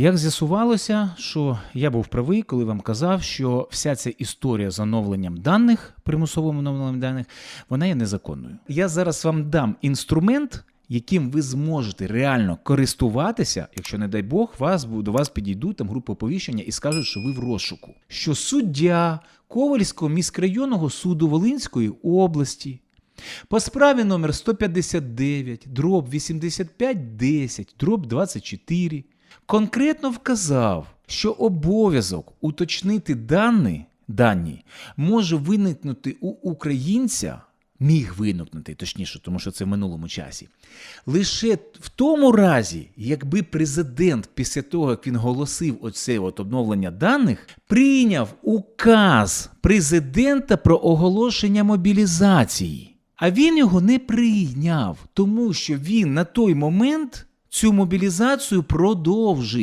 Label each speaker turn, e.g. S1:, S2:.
S1: Як з'ясувалося, що я був правий, коли вам казав, що вся ця історія з оновленням даних, примусовим оновленням даних, вона є незаконною. Я зараз вам дам інструмент, яким ви зможете реально користуватися, якщо, не дай Бог, вас до вас підійдуть там групи оповіщення і скажуть, що ви в розшуку. Що суддя Ковальського міськрайонного суду Волинської області по справі номер 159, дроб 8510, дроб 24 конкретно вказав, що обов'язок уточнити дані, дані може виникнути у українця, міг виникнути, точніше, тому що це в минулому часі, лише в тому разі, якби президент після того, як він голосив оце от обновлення даних, прийняв указ президента про оголошення мобілізації. А він його не прийняв, тому що він на той момент цю мобілізацію продовжив.